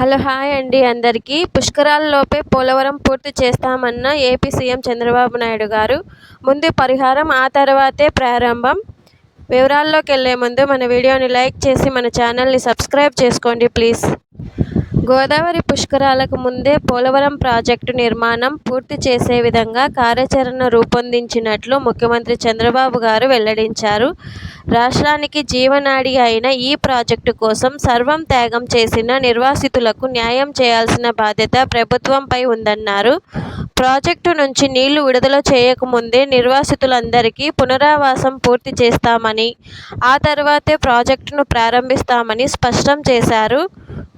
Hello hi అండి అందరికీ. పుష్కరాల్లోపే పోలవరం పూర్తి చేస్తామన్న ఏపీ సీఎం చంద్రబాబు నాయుడు గారు. ముందు పరిహారం ఆ తర్వాతే ప్రారంభం. వివరాల్లోకి వెళ్ళే ముందు మన వీడియోని లైక్ చేసి మన ఛానల్ని సబ్స్క్రైబ్ చేసుకోండి ప్లీజ్. గోదావరి పుష్కరాలకు ముందే పోలవరం ప్రాజెక్టు నిర్మాణం పూర్తి చేసే విధంగా కార్యాచరణ రూపొందించినట్లు ముఖ్యమంత్రి చంద్రబాబు గారు వెల్లడించారు. రాష్ట్రానికి జీవనాడి అయిన ఈ ప్రాజెక్టు కోసం సర్వం త్యాగం చేసిన నిర్వాసితులకు న్యాయం చేయాల్సిన బాధ్యత ప్రభుత్వంపై ఉందన్నారు. ప్రాజెక్టు నుంచి నీళ్ళు విడుదల చేయకముందే నిర్వాసితులందరికీ పునరావాసం పూర్తి చేస్తామని ఆ తర్వాతే ప్రాజెక్టును ప్రారంభిస్తామని స్పష్టం చేశారు.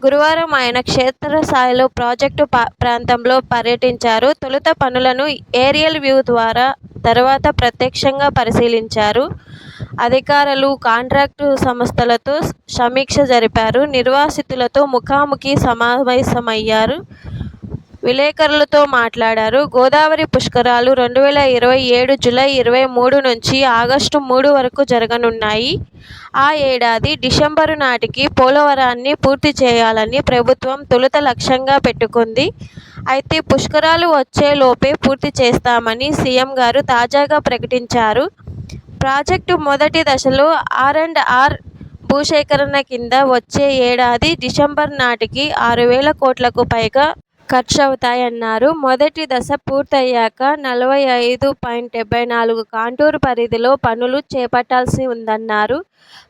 గురువారం ఆయన క్షేత్రస్థాయిలో ప్రాజెక్టు ప్రాంతంలో పర్యటించారు. తొలుత పనులను ఏరియల్ వ్యూ ద్వారా తర్వాత ప్రత్యక్షంగా పరిశీలించారు. అధికారులు కాంట్రాక్టు సంస్థలతో సమీక్ష జరిపారు. నిర్వాసితులతో ముఖాముఖి సమావేశమయ్యారు. విలేకరులతో మాట్లాడారు. గోదావరి పుష్కరాలు రెండు వేల ఇరవై ఏడు జూలై ఇరవై మూడు నుంచి ఆగస్టు మూడు వరకు జరగనున్నాయి. ఆ ఏడాది డిసెంబరు నాటికి పోలవరాన్ని పూర్తి చేయాలని ప్రభుత్వం తొలుత లక్ష్యంగా పెట్టుకుంది. అయితే పుష్కరాలు వచ్చేలోపే పూర్తి చేస్తామని సీఎం గారు తాజాగా ప్రకటించారు. ప్రాజెక్టు మొదటి దశలో ఆర్ అండ్ ఆర్ భూసేకరణ కింద వచ్చే ఏడాది డిసెంబర్ నాటికి ఆరు వేల కోట్లకు పైగా ఖర్చవుతాయన్నారు. మొదటి దశ పూర్తయ్యాక నలభై ఐదు పాయింట్ డెబ్బై నాలుగు కాంటూరు పరిధిలో పనులు చేపట్టాల్సి ఉందన్నారు.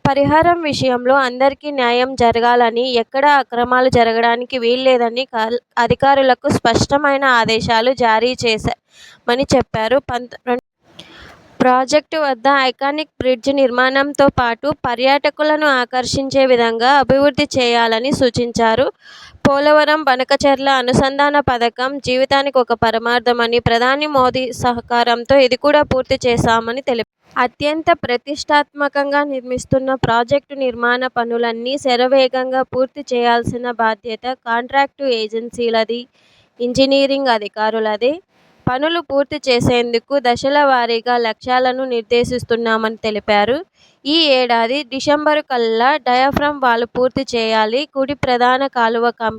పరిహారం విషయంలో అందరికీ న్యాయం జరగాలని ఎక్కడా అక్రమాలు జరగడానికి వీల్లేదని అధికారులకు స్పష్టమైన ఆదేశాలు జారీ చేశామని చెప్పారు. పంత ప్రాజెక్టు వద్ద ఐకానిక్ బ్రిడ్జ్ నిర్మాణంతో పాటు పర్యాటకులను ఆకర్షించే విధంగా అభివృద్ధి చేయాలని సూచించారు. పోలవరం బనకచెర్ల అనుసంధాన పథకం జీవితానికి ఒక పరమార్థమని ప్రధాని మోదీ సహకారంతో ఇది కూడా పూర్తి చేశామని తెలిపారు. అత్యంత ప్రతిష్టాత్మకంగా నిర్మిస్తున్న ప్రాజెక్టు నిర్మాణ పనులన్నీ శరవేగంగా పూర్తి చేయాల్సిన బాధ్యత కాంట్రాక్టు ఏజెన్సీలది ఇంజనీరింగ్ అధికారులది. పనులు పూర్తి చేసేందుకు దశల వారీగా లక్ష్యాలను నిర్దేశిస్తున్నామని తెలిపారు. ఈ ఏడాది డిసెంబరు కల్లా డయాఫ్రమ్ వాల్ పూర్తి చేయాలి. కుడి ప్రధాన కాలువ కం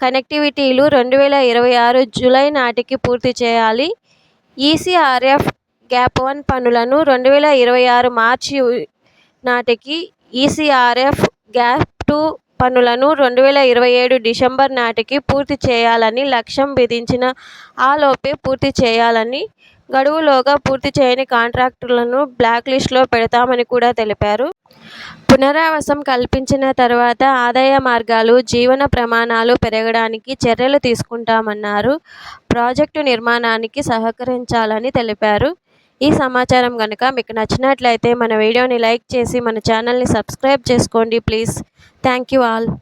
కనెక్టివిటీలు రెండు వేల ఇరవై ఆరు జూలై నాటికి పూర్తి చేయాలి. ఈసీఆర్ఎఫ్ గ్యాప్ వన్ పనులను రెండు వేల ఇరవై ఆరు మార్చి నాటికి ఈసీఆర్ఎఫ్ గ్యాప్ టూ పనులను రెండు వేల ఇరవై ఏడు డిసెంబర్ నాటికి పూర్తి చేయాలని లక్ష్యం విధించిన ఆలోపే పూర్తి చేయాలని గడువులోగా పూర్తి చేయని కాంట్రాక్టులను బ్లాక్ లిస్టులో పెడతామని కూడా తెలిపారు. పునరావాసం కల్పించిన తర్వాత ఆదాయ మార్గాలు జీవన ప్రమాణాలు పెరగడానికి చర్యలు తీసుకుంటామన్నారు. ప్రాజెక్టు నిర్మాణానికి సహకరించాలని తెలిపారు. ఈ సమాచారం కనుక మీకు నచ్చినట్లయితే మన వీడియోని లైక్ చేసి మన ఛానల్ని సబ్స్క్రైబ్ చేసుకోండి. ప్లీజ్. Thank you all.